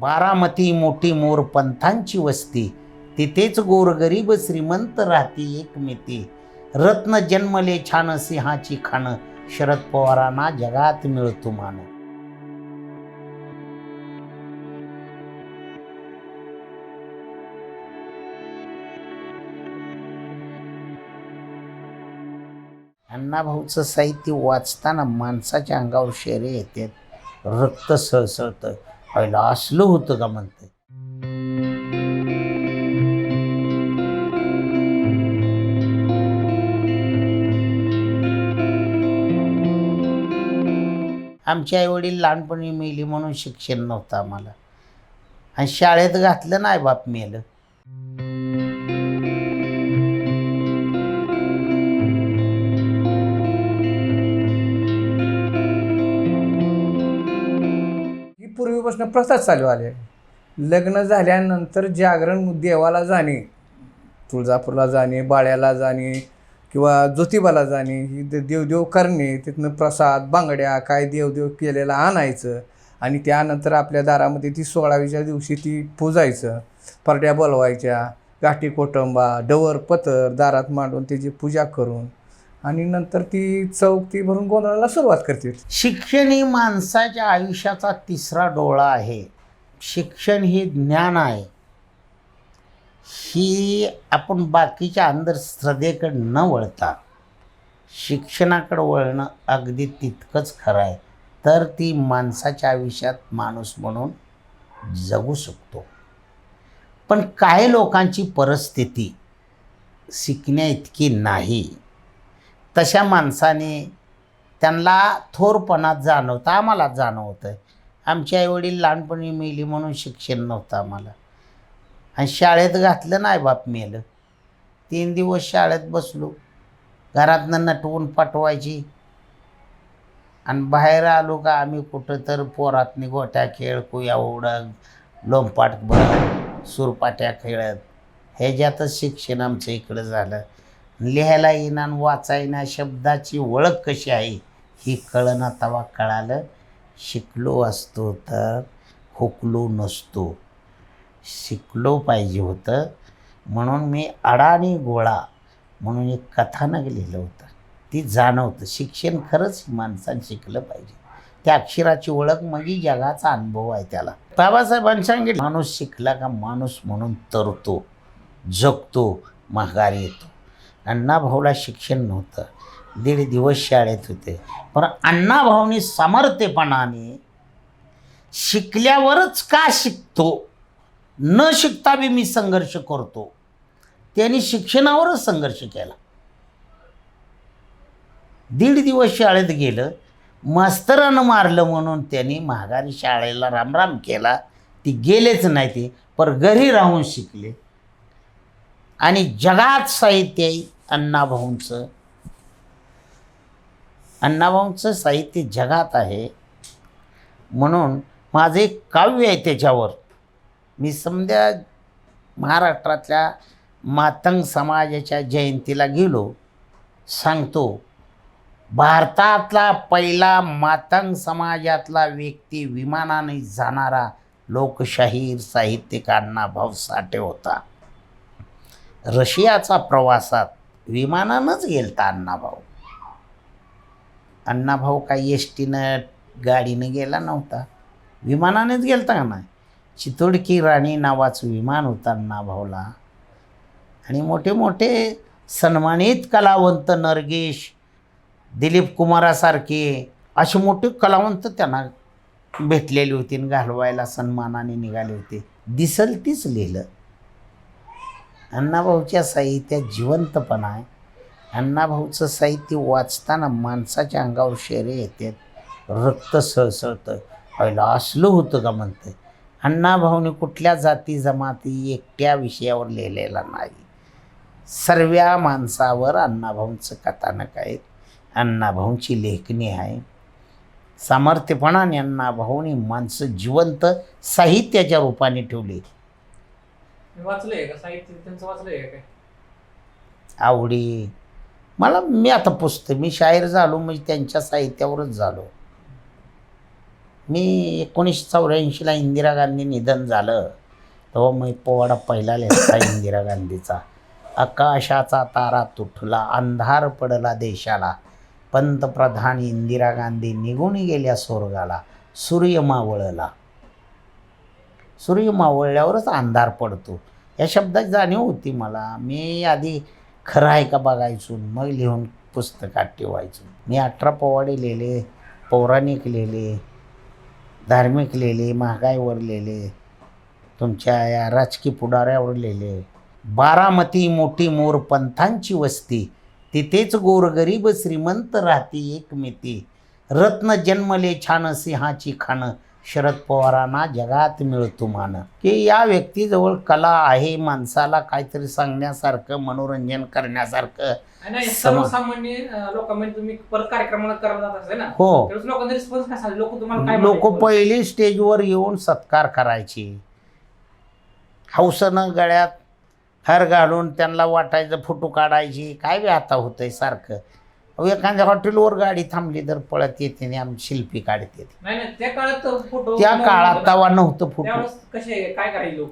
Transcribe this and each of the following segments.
बारामती मोठी मोर पंथांची वस्ती. तिथेच गोरगरीब श्रीमंत राहती एकमेती रत्न जन्मले छान सिंहाची खाणं. शरद पवारांना जगात मिळतो मान अण्णाभाऊचं साहित्य वाचताना माणसाच्या अंगावर शेरे येतात. रक्त सळसळतं. पहिला असलं होतं का म्हणते? आमचे आई वडील लहानपणी मेली म्हणून शिक्षण नव्हतं आम्हाला. आणि शाळेत घातलं नाही बाप मेलं. ही पूर्वीपासून प्रथा चालू आली. आहे लग्न झाल्यानंतर जागरण देवाला जाणे तुळजापूरला जाणे बाळ्याला जाणे किंवा ज्योतिबाला जाणे ही देवदेव करणे तिथनं प्रसाद बांगड्या काय देवदेव केलेला आणायचं आणि त्यानंतर आपल्या दारामध्ये ती सोळावीच्या दिवशी ती पूजायचं. परड्या बोलवायच्या गाठी कोटंबा डवर पतर दारात मांडून त्याची पूजा करून आणि नंतर ती चौक ती भरून गोंधळाला सुरुवात करते. शिक्षण ही माणसाच्या आयुष्याचा तिसरा डोळा आहे. शिक्षण हे ज्ञान आहे. ही आपण बाकीच्या अंधश्रद्धेकडे न वळता शिक्षणाकडे वळणं अगदी तितकंच खरं आहे. तर ती माणसाच्या आयुष्यात माणूस म्हणून जगू शकतो. पण काही लोकांची परिस्थिती शिकण्या इतकी नाही. तशा माणसाने त्यांना थोरपणात जाणवतं आम्हाला जाणवतं आमचे आईवडील लहानपणी मेली म्हणून शिक्षण नव्हतं आम्हाला. आणि शाळेत घातलं नाही बाप मेलं. तीन दिवस शाळेत बसलो. घरातनं नटवून पाठवायची. आणि बाहेर आलो का आम्ही कुठं तर पोरातनी गोट्या खेळ कुया उडक लोंपाट भर सुरपाट्या खेळत. ह्याच्यातच शिक्षण आमचं इकडं झालं. लिहायला येईना आणि वाचायना शब्दाची ओळख कशी आहे हे कळना तवा कळालं. शिकलो असतो तर खोकलो नसतो. शिकलो पाहिजे होतं. म्हणून मी अडाणी गोळा म्हणून एक कथानक लिहिलं होतं. ती जाणवतं. शिक्षण खरंच माणसानं शिकलं पाहिजे. त्या अक्षराची ओळख म्हणजे जगाचा अनुभव आहे त्याला. बाबासाहेबांनी सांगितलं माणूस शिकला का माणूस म्हणून तरतो जगतो माघारी येतो. अण्णाभाऊला शिक्षण नव्हतं. दीड दिवस शाळेत होते. पण अण्णाभाऊनी सामर्थ्यपणाने शिकल्यावरच का शिकतो? न शिकता बी मी संघर्ष करतो. त्यांनी शिक्षणावरच संघर्ष केला. दीड दिवस शाळेत गेलं. मास्तरानं मारलं म्हणून त्यांनी महागारी शाळेला रामराम केला. ती गेलेच नाही ते पर घरी राहून शिकले. आणि जगात साहित्य अण्णाभाऊंचं. अण्णाभाऊंचं साहित्य जगात आहे. म्हणून माझं एक काव्य आहे त्याच्यावर. मी समजा महाराष्ट्रातल्या मातंग समाजाच्या जयंतीला गेलो. सांगतो भारतातला पहिला मातंग समाजातला व्यक्ती विमानाने जाणारा लोकशाहीर साहित्यिक अण्णाभाऊ साठे होता. रशियाचा प्रवासात विमानानंच गेलता अण्णाभाऊ. अण्णाभाऊ काही एस टीनं गाडीनं गेला नव्हता. विमानानेच गेलता का नाही? चितोडकी राणी नावाचं विमान होतं अण्णाभाऊला. आणि मोठे मोठे सन्मानित कलावंत नरगेश दिलीप कुमारासारखे असे मोठे कलावंत त्यांना भेटलेले होते घालवायला सन्मानाने निघाले होते. दिसल तीच लिहिलं. अण्णाभाऊच्या साहित्यात जिवंतपणा आहे. अण्णाभाऊचं साहित्य वाचताना माणसाच्या अंगावर शेरे येतात. रक्त सळसळतं. पहिलं असलं होतं का म्हणतं अण्णाभाऊने कुठल्या जाती जमाती एकट्या विषयावर लिहिलेला नाही. सर्व्या माणसावर अण्णाभाऊंचं कथानक आहे अण्णाभाऊंची लेखणी आहे. सामर्थ्यपणाने अण्णाभाऊने माणसं जिवंत साहित्याच्या रूपाने ठेवली. मी वाचलंय का? साहित्य त्यांचं वाचलंय का काय? आवडी. मला मी आता पुसतो मी शाहीर झालो म्हणजे त्यांच्या साहित्यावरच झालो. मी एकोणीसशे चौऱ्याऐंशीला इंदिरा गांधी निधन झालं. तेव्हा मी पोवाडा पहिला लिहिला इंदिरा गांधीचा. आकाशाचा तारा तुटला अंधार पडला देशाला. पंतप्रधान इंदिरा गांधी निघून गेल्या स्वर्गाला सूर्य मावळला. सूर्य मावळल्यावरच अंधार पडतो. या शब्दाची जाणीव होती मला. मी आधी खरं आहे का बघायचो मग लिहून पुस्तकात ठेवायचो. मी अठरा पोवाडे लिहिले पौराणिक लिहिले धार्मिक लिहिले महागाईवर लिहिले तुमच्या या राजकीय पुढाऱ्यावर लिहिले. बारामती मोठी मोर पंथांची वस्ती. तिथेच गोरगरीब श्रीमंत राहती एकमेती. रत्न जन्मले छान सिंहाची खाणं. शरद पवारांना जगात मिळतो मान. की या व्यक्तीजवळ कला आहे माणसाला काहीतरी सांगण्यासारखं मनोरंजन करण्यासारखं. नाही, सर्वसामान्य अं, लोकांमध्ये तुम्ही परत कार्यक्रमाला करायला जात असेल ना हो. त्यावेळेस लोकांचा रिस्पॉन्स कसा लोक तुम्हाला काय लोक म्हणायचे? पहिली स्टेजवर येऊन सत्कार करायचे. हौसनं गळ्यात हार घालून त्यांना वाटायचं फोटो काढायची. काय बी आता होतंय सारखं. अहो, एखाद्या हॉटेलवर गाडी थांबली तर पळत येते आणि आमची शिल्पी काढते ती. नाही नाही त्या काळात फोटो त्या काळात तवा नव्हतं फोटो. त्यावेळेस कसे काय करायचे लोक?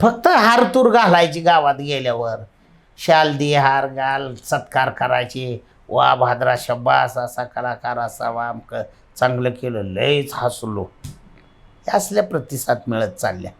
फक्त हारतूर घालायची गावात गेल्यावर. शाल दे हार घाल सत्कार करायचे. वा भाद्रा शब्बास असा कलाकार असावा आमकं चांगलं केलं लयच हसलो. हे असल्या प्रतिसाद मिळत चालल्या.